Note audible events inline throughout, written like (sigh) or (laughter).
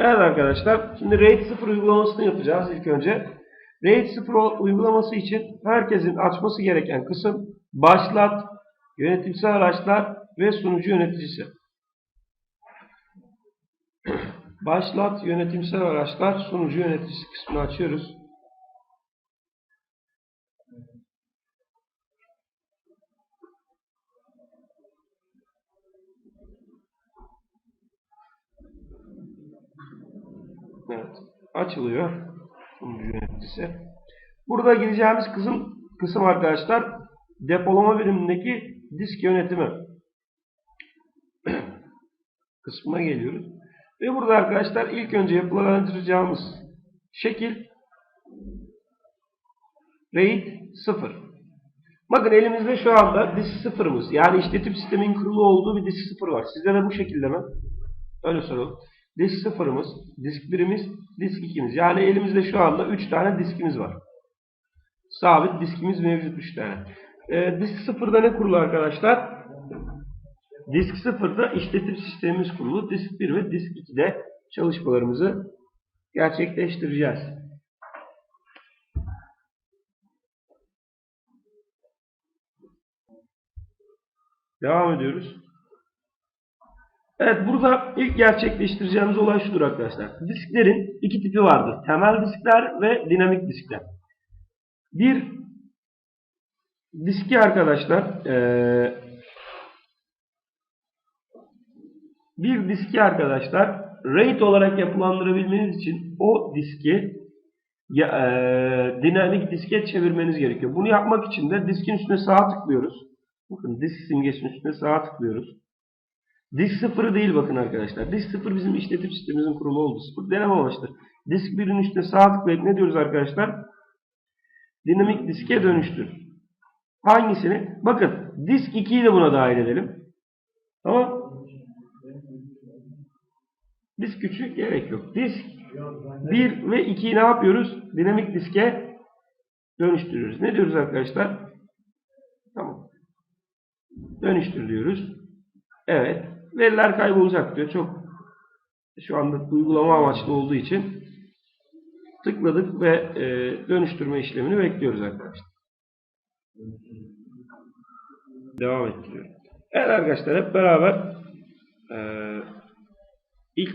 Evet arkadaşlar, şimdi RAID 0 uygulamasını yapacağız ilk önce. RAID 0 uygulaması için herkesin açması gereken kısım başlat, yönetimsel araçlar ve sunucu yöneticisi. Başlat, yönetimsel araçlar, sunucu yöneticisi kısmını açıyoruz. Evet. Açılıyor. Sunucu yöneticisi. Burada gireceğimiz kısım, kısım arkadaşlar depolama birimindeki disk yönetimi (clears throat) kısmına geliyoruz. Ve burada arkadaşlar ilk önce yapılandıracağımız şekil RAID 0. Bakın elimizde şu anda disk sıfırımız. Yani işletim sistemin kurulu olduğu bir disk sıfır var. Sizde de bu şekilde mi? Öyle soralım. Disk sıfırımız, disk birimiz, disk ikimiz. Yani elimizde şu anda 3 tane diskimiz var. Sabit diskimiz mevcut 3 tane. Ee, disk sıfırda ne kurulu arkadaşlar? Disk sıfırda işletim sistemimiz kurulu. Disk 1 ve disk 2'de çalışmalarımızı gerçekleştireceğiz. Devam ediyoruz. Evet burada ilk gerçekleştireceğimiz olay şudur arkadaşlar. Disklerin iki tipi vardır. Temel diskler ve dinamik diskler. Bir diski arkadaşlar eee, bir diski arkadaşlar RAID olarak yapılandırabilmeniz için o diski ya, eee, dinamik diske çevirmeniz gerekiyor. Bunu yapmak için de diskin üstüne sağ tıklıyoruz. Bakın disk simgesinin üstüne sağ tıklıyoruz. Disk sıfırı değil bakın arkadaşlar. Disk sıfır bizim işletim sistemimizin kurulu olduğu sıfır. Deneme amaçlı. Disk birin üstüne sağ tıklayıp ne diyoruz arkadaşlar? Dinamik diske dönüştür. Hangisini? Bakın disk 2'yi de buna dahil edelim. Tamam. Disk küçük gerek yok. Disk 1 ve 2'yi ne yapıyoruz? Dinamik diske dönüştürüyoruz. Ne diyoruz arkadaşlar? Tamam. Dönüştür diyoruz. Evet. Veriler kaybolacak diyor. Çok şu anda uygulama amaçlı olduğu için tıkladık ve e, dönüştürme işlemini bekliyoruz arkadaşlar. Devam ettiriyorum. Evet arkadaşlar hep beraber e, ilk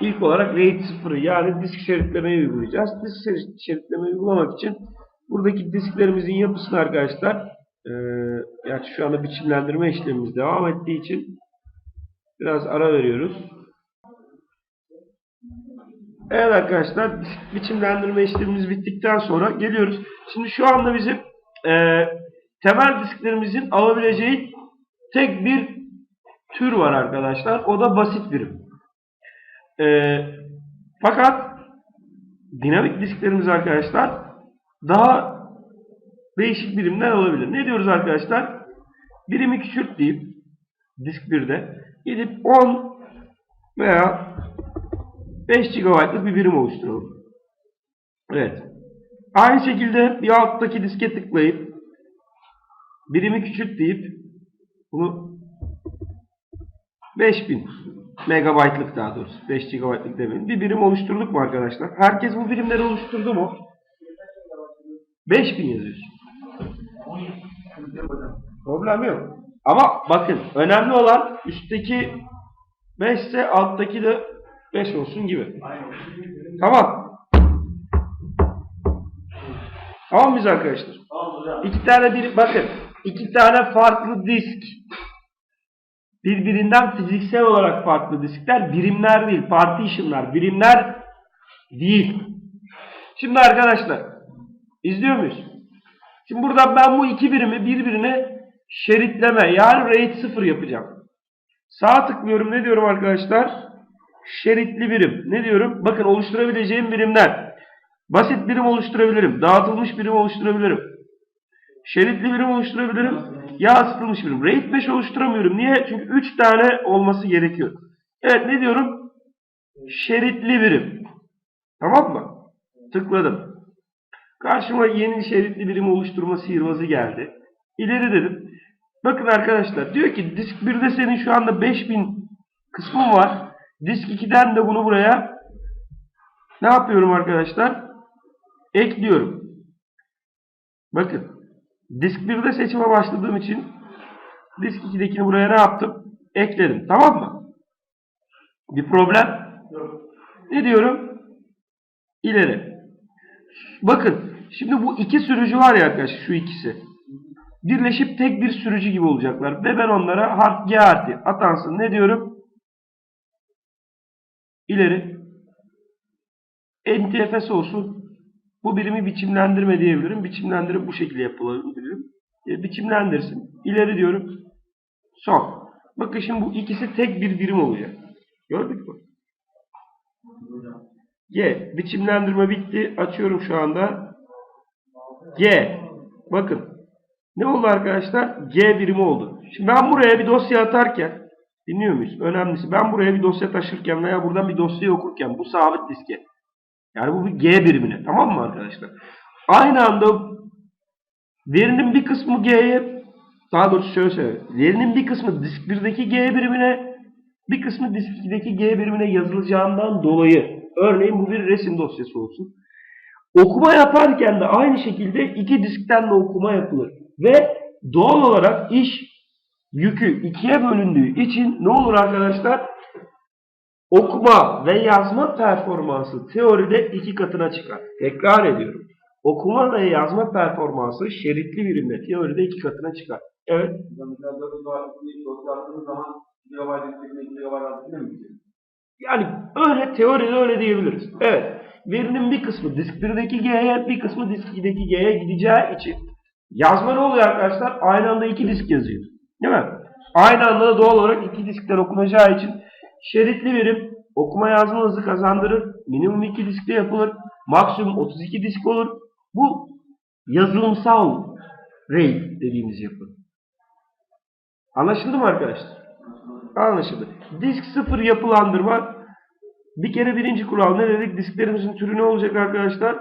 ilk olarak RAID 0'ı yani disk şeritlemeyi uygulayacağız. Disk şerit- şeritlemeyi uygulamak için buradaki disklerimizin yapısını arkadaşlar e, yani şu anda biçimlendirme işlemimiz devam ettiği için biraz ara veriyoruz. Evet arkadaşlar biçimlendirme işlemimiz bittikten sonra geliyoruz. Şimdi şu anda bizim e, temel disklerimizin alabileceği tek bir tür var arkadaşlar. O da basit birim. E, fakat dinamik disklerimiz arkadaşlar daha değişik birimler olabilir. Ne diyoruz arkadaşlar? Birimi küçült deyip disk 1'de gidip 10 veya 5 GB'lık bir birim oluşturalım. Evet. Aynı şekilde bir alttaki diske tıklayıp birimi küçült deyip bunu 5000 megabaytlık daha doğrusu 5 GB'lık demeyin. Bir birim oluşturduk mu arkadaşlar? Herkes bu birimleri oluşturdu mu? 5000 yazıyorsun. Problem yok. Ama bakın önemli olan üstteki 5 ise alttaki de 5 olsun gibi. Tamam. Tamam mıyız arkadaşlar? İki tane bir bakın iki tane farklı disk birbirinden fiziksel olarak farklı diskler birimler değil partitionlar birimler değil. Şimdi arkadaşlar izliyor muyuz? Şimdi burada ben bu iki birimi birbirine şeritleme yani RAID 0 yapacağım. Sağ tıklıyorum ne diyorum arkadaşlar? Şeritli birim. Ne diyorum? Bakın oluşturabileceğim birimler. Basit birim oluşturabilirim. Dağıtılmış birim oluşturabilirim. Şeritli birim oluşturabilirim. Yansıtılmış birim. RAID 5 oluşturamıyorum. Niye? Çünkü 3 tane olması gerekiyor. Evet ne diyorum? Şeritli birim. Tamam mı? Tıkladım. Karşıma yeni şeritli birim oluşturma sihirbazı geldi. İleri dedim. Bakın arkadaşlar diyor ki disk 1'de senin şu anda 5000 kısmın var. Disk 2'den de bunu buraya ne yapıyorum arkadaşlar? Ekliyorum. Bakın. Disk 1'de seçime başladığım için disk 2'dekini buraya ne yaptım? Ekledim. Tamam mı? Bir problem ne diyorum? İleri. Bakın. Şimdi bu iki sürücü var ya arkadaşlar. Şu ikisi. Birleşip tek bir sürücü gibi olacaklar. Ve ben onlara harf G harfi atansın. Ne diyorum? İleri. NTFS olsun. Bu birimi biçimlendirme diyebilirim. Biçimlendirip bu şekilde yapılabilirim. E, biçimlendirsin. İleri diyorum. Son. Bakın şimdi bu ikisi tek bir birim olacak. Gördük mü? G. Biçimlendirme bitti. Açıyorum şu anda. G. Bakın. Ne oldu arkadaşlar? G birimi oldu. Şimdi ben buraya bir dosya atarken dinliyor muyuz? Önemlisi ben buraya bir dosya taşırken veya buradan bir dosya okurken bu sabit diske. Yani bu bir G birimine. Tamam mı arkadaşlar? Aynı anda verinin bir kısmı G'ye daha doğrusu şöyle söyleyeyim. Verinin bir kısmı disk 1'deki G birimine bir kısmı disk 2'deki G birimine yazılacağından dolayı örneğin bu bir resim dosyası olsun. Okuma yaparken de aynı şekilde iki diskten de okuma yapılır. Ve doğal olarak iş yükü ikiye bölündüğü için ne olur arkadaşlar? Okuma ve yazma performansı teoride iki katına çıkar. Tekrar ediyorum. Okuma ve yazma performansı şeritli birimde teoride iki katına çıkar. Evet. Yani öyle teoride öyle diyebiliriz. Evet. Verinin bir kısmı disk 1'deki G'ye bir kısmı disk 2'deki G'ye gideceği için yazma ne oluyor arkadaşlar? Aynı anda iki disk yazıyor. Değil mi? Aynı anda da doğal olarak iki diskten okunacağı için şeritli birim okuma yazma hızı kazandırır. Minimum iki diskte yapılır. Maksimum 32 disk olur. Bu yazılımsal RAID dediğimiz yapı. Anlaşıldı mı arkadaşlar? Anlaşıldı. Disk sıfır yapılandırma. Bir kere birinci kural ne dedik? Disklerimizin türü ne olacak arkadaşlar?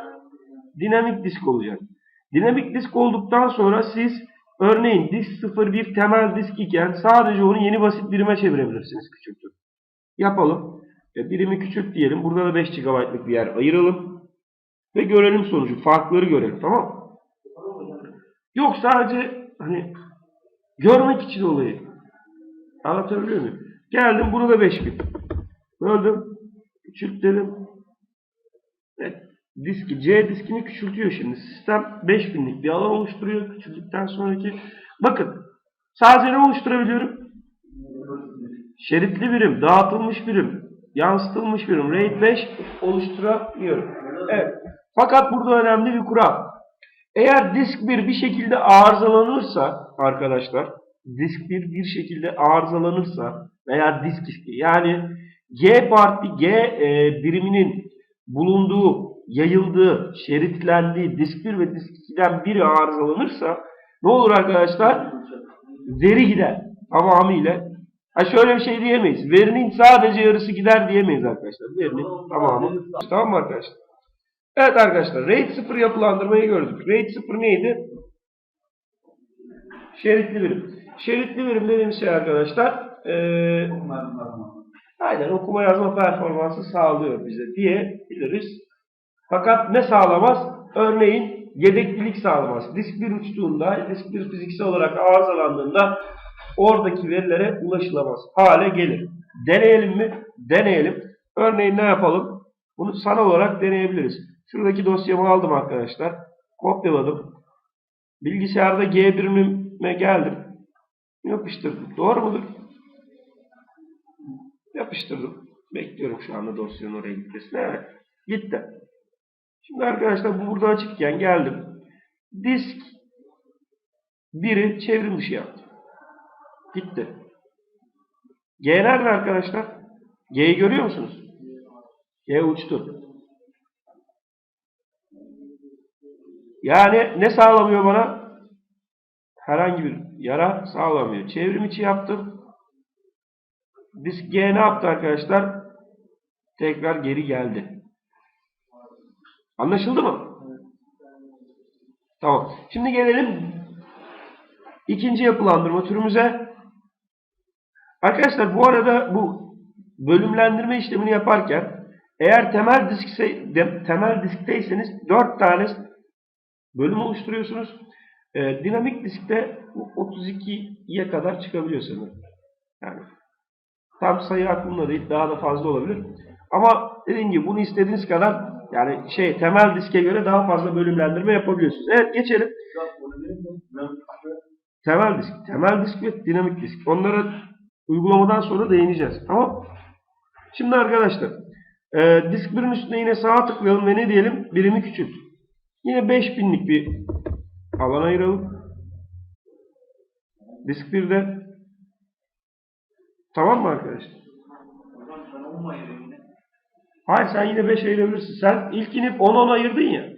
Dinamik disk olacak. Dinamik disk olduktan sonra siz örneğin disk 0 bir temel disk iken sadece onu yeni basit birime çevirebilirsiniz küçültüp. Yapalım. E, birimi küçült diyelim. Burada da 5 GB'lık bir yer ayıralım. Ve görelim sonucu. Farkları görelim. Tamam? Yok sadece hani görmek için olayı. Anlatabiliyor muyum? Geldim bunu da 5000. Böldüm. Küçültelim. Evet. Diski, C diskini küçültüyor şimdi. Sistem 5000'lik bir alan oluşturuyor. Küçüldükten sonraki. Bakın. Sadece ne oluşturabiliyorum? Şeritli birim, dağıtılmış birim, yansıtılmış birim, RAID 5 oluşturabiliyorum. Evet. Fakat burada önemli bir kural. Eğer disk 1 bir şekilde arızalanırsa arkadaşlar, disk 1 bir şekilde arızalanırsa veya disk iski yani G parti G e, biriminin bulunduğu, yayıldığı, şeritlendiği disk 1 ve disk 2'den biri arızalanırsa ne olur arkadaşlar? Veri gider tamamıyla. Ha şöyle bir şey diyemeyiz. Verinin sadece yarısı gider diyemeyiz arkadaşlar. Verinin tamamı. Tamam mı arkadaşlar? Evet arkadaşlar. RAID 0 yapılandırmayı gördük. RAID 0 neydi? Şeritli birim. Şeritli birim dediğimiz şey arkadaşlar ee, aynen okuma yazma performansı sağlıyor bize diyebiliriz. Fakat ne sağlamaz? Örneğin yedeklilik sağlamaz. Disk bir uçtuğunda, disk bir fiziksel olarak arızalandığında oradaki verilere ulaşılamaz hale gelir. Deneyelim mi? Deneyelim. Örneğin ne yapalım? Bunu sanal olarak deneyebiliriz. Şuradaki dosyamı aldım arkadaşlar. Kopyaladım. Bilgisayarda G birimime geldim. Yapıştırdım. Doğru mudur? Yapıştırdım. Bekliyorum şu anda dosyanın oraya gitmesini. Evet. Gitti. Şimdi arkadaşlar bu burada açıkken geldim. Disk biri çevrim dışı yaptım. Gitti. G nerede arkadaşlar? G'yi görüyor musunuz? G uçtu. Yani ne sağlamıyor bana? Herhangi bir yara sağlamıyor. Çevrim içi yaptım. Disk G ne yaptı arkadaşlar? Tekrar geri geldi. Anlaşıldı mı? Tamam. Şimdi gelelim ikinci yapılandırma türümüze. Arkadaşlar bu arada bu bölümlendirme işlemini yaparken eğer temel diskse, temel diskteyseniz 4 tane bölüm oluşturuyorsunuz. Ee, dinamik diskte bu 32'ye kadar çıkabiliyor sanırım. Yani tam sayı aklımda değil daha da fazla olabilir. Ama dediğim gibi bunu istediğiniz kadar yani şey temel diske göre daha fazla bölümlendirme yapabiliyorsunuz. Evet geçelim. Temel disk. Temel disk ve dinamik disk. Onlara uygulamadan sonra değineceğiz. Tamam. Şimdi arkadaşlar e, disk 1'in üstüne yine sağa tıklayalım ve ne diyelim? Birimi küçült. Yine 5000'lik bir alan ayıralım. Disk 1'de Tamam mı arkadaşlar? hocam sen olmayın yine. Hayır sen yine 5 ayırabilirsin. Sen ilk inip 10-10 ayırdın ya.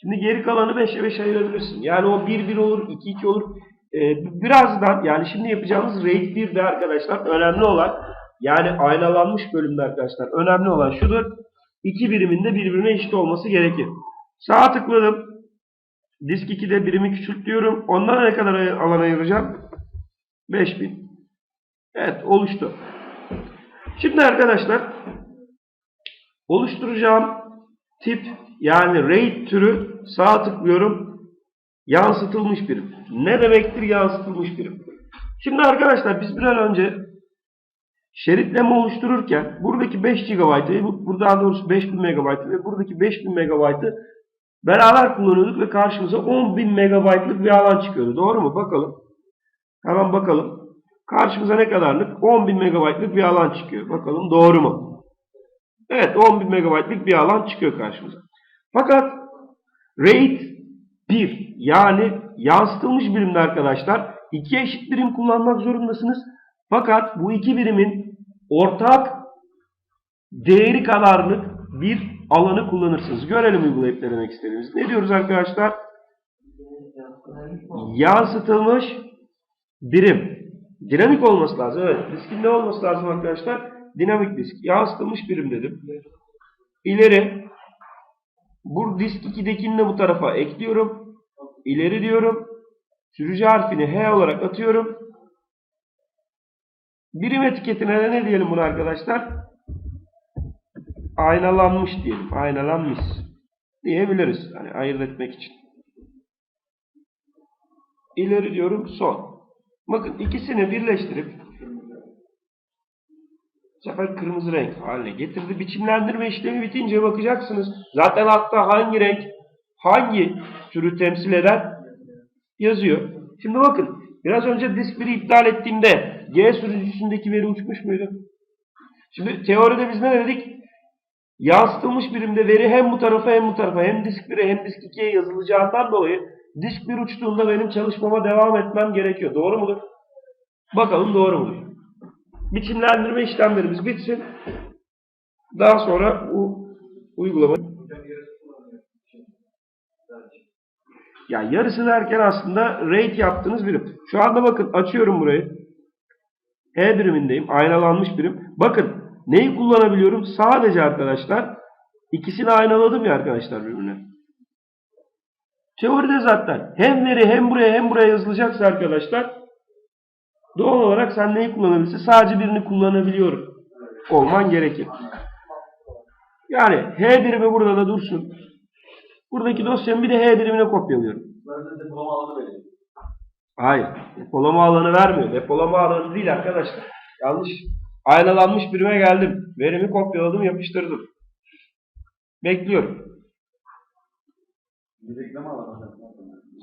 Şimdi geri kalanı 5'e 5 ayırabilirsin. Yani o 1-1 olur, 2-2 olur. Ee, birazdan yani şimdi yapacağımız RAID 1'de arkadaşlar önemli olan yani aynalanmış bölümde arkadaşlar önemli olan şudur. İki birimin de birbirine eşit olması gerekir. Sağa tıkladım. Disk 2'de birimi küçült diyorum. Ondan ne kadar alan ayıracağım? 5000. Evet oluştu. Şimdi arkadaşlar oluşturacağım tip yani RAID türü sağa tıklıyorum. Yansıtılmış birim. Ne demektir yansıtılmış birim? Şimdi arkadaşlar biz bir an önce şeritleme oluştururken buradaki 5 GB'ı, bu- burada daha doğrusu 5000 MB ve buradaki 5000 MB'ı beraber kullanıyorduk ve karşımıza 10.000 MB'lık bir alan çıkıyordu. Doğru mu? Bakalım. Hemen bakalım. Karşımıza ne kadarlık? 10.000 MB'lık bir alan çıkıyor. Bakalım doğru mu? Evet 10.000 MB'lık bir alan çıkıyor karşımıza. Fakat RAID 1 yani yansıtılmış birimde arkadaşlar iki eşit birim kullanmak zorundasınız. Fakat bu iki birimin ortak değeri kadarlık bir alanı kullanırsınız. Görelim uygulayıp ne demek istediğimizi. Ne diyoruz arkadaşlar? Yansıtılmış birim. Dinamik olması lazım. Evet. Diskin ne olması lazım arkadaşlar? Dinamik disk. Yansıtılmış birim dedim. İleri bu disk 2'dekini de bu tarafa ekliyorum. İleri diyorum. Sürücü harfini H olarak atıyorum. Birim etiketine de ne diyelim bunu arkadaşlar? Aynalanmış diyelim. Aynalanmış diyebiliriz. Hani ayırt etmek için. İleri diyorum son. Bakın ikisini birleştirip sefer kırmızı renk haline getirdi. Biçimlendirme işlemi bitince bakacaksınız. Zaten altta hangi renk hangi türü temsil eder yazıyor. Şimdi bakın biraz önce disk 1'i iptal ettiğimde G sürücüsündeki veri uçmuş muydu? Şimdi teoride biz ne dedik? Yansıtılmış birimde veri hem bu tarafa hem bu tarafa hem disk 1'e hem disk 2'ye yazılacağından dolayı disk 1 uçtuğunda benim çalışmama devam etmem gerekiyor. Doğru mudur? Bakalım doğru mudur? Biçimlendirme işlemlerimiz bitsin. Daha sonra bu uygulama ya yarısı derken aslında rate yaptığınız birim. Şu anda bakın açıyorum burayı. E birimindeyim. Aynalanmış birim. Bakın neyi kullanabiliyorum? Sadece arkadaşlar ikisini aynaladım ya arkadaşlar birbirine. Teoride zaten hem veri hem buraya hem buraya yazılacaksa arkadaşlar doğal olarak sen neyi kullanabilirsin? Sadece birini kullanabiliyorum. Olman gerekir. Yani H birimi burada da dursun. Buradaki dosyamı bir de H birimine kopyalıyorum. Hayır. Depolama alanı vermiyor. Depolama alanı değil arkadaşlar. Yanlış. Aynalanmış birime geldim. Verimi kopyaladım, yapıştırdım. Bekliyorum. Yedekleme alanı.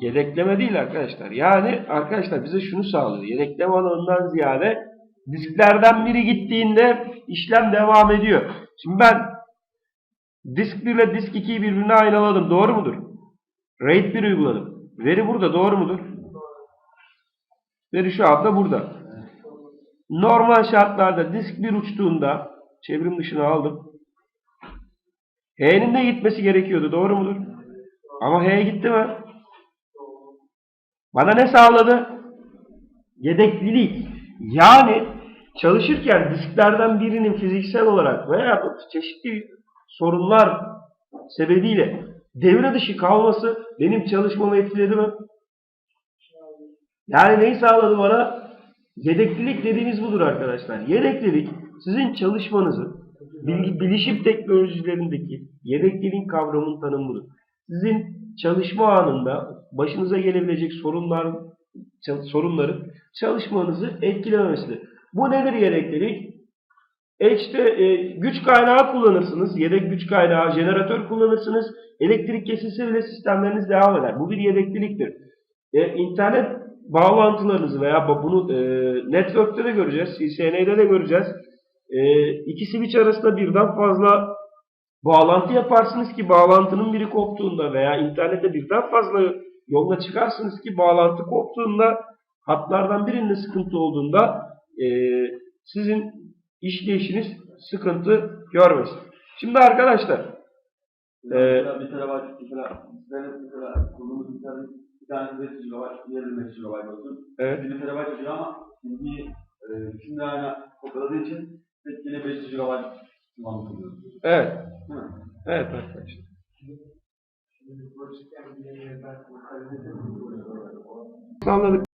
Yedekleme değil arkadaşlar. Yani arkadaşlar bize şunu sağlıyor. Yedekleme alanından ziyade disklerden biri gittiğinde işlem devam ediyor. Şimdi ben disk 1 ile disk 2'yi birbirine aynaladım. Doğru mudur? RAID 1 uyguladım. Veri burada. Doğru mudur? Veri şu anda burada. Normal şartlarda disk 1 uçtuğunda çevrim dışına aldım. H'nin de gitmesi gerekiyordu. Doğru mudur? Ama H gitti mi? Bana ne sağladı? Yedeklilik. Yani çalışırken disklerden birinin fiziksel olarak veya çeşitli sorunlar sebebiyle devre dışı kalması benim çalışmamı etkiledi mi? Yani neyi sağladı bana? Yedeklilik dediğimiz budur arkadaşlar. Yedeklilik sizin çalışmanızı bilgi, bilişim teknolojilerindeki yedeklilik kavramının tanımıdır. Sizin çalışma anında başınıza gelebilecek sorunlar sorunların çalışmanızı etkilememesidir. Bu nedir? E işte e, güç kaynağı kullanırsınız. Yedek güç kaynağı, jeneratör kullanırsınız. Elektrik kesilse bile sistemleriniz devam eder. Bu bir yedekliliktir. E, internet bağlantılarınızı veya bu- bunu e, network'te de göreceğiz, CCNA'de de göreceğiz. E, iki switch arasında birden fazla bağlantı yaparsınız ki bağlantının biri koptuğunda veya internette birden fazla yolla çıkarsınız ki bağlantı koptuğunda hatlardan birinde sıkıntı olduğunda e, sizin işleyişiniz sıkıntı görmesin. Şimdi arkadaşlar Ee, Mesela bir terabayt, sizlerin mesela kurduğumuz internet bir tanesi 500 GB, diğeri 500 GB olsun. evet, 1 terabayt ediyor ama şimdi e, de aynı kopyaladığı için yine 500 GB evet, mi? evet arkadaşlar. Anladık.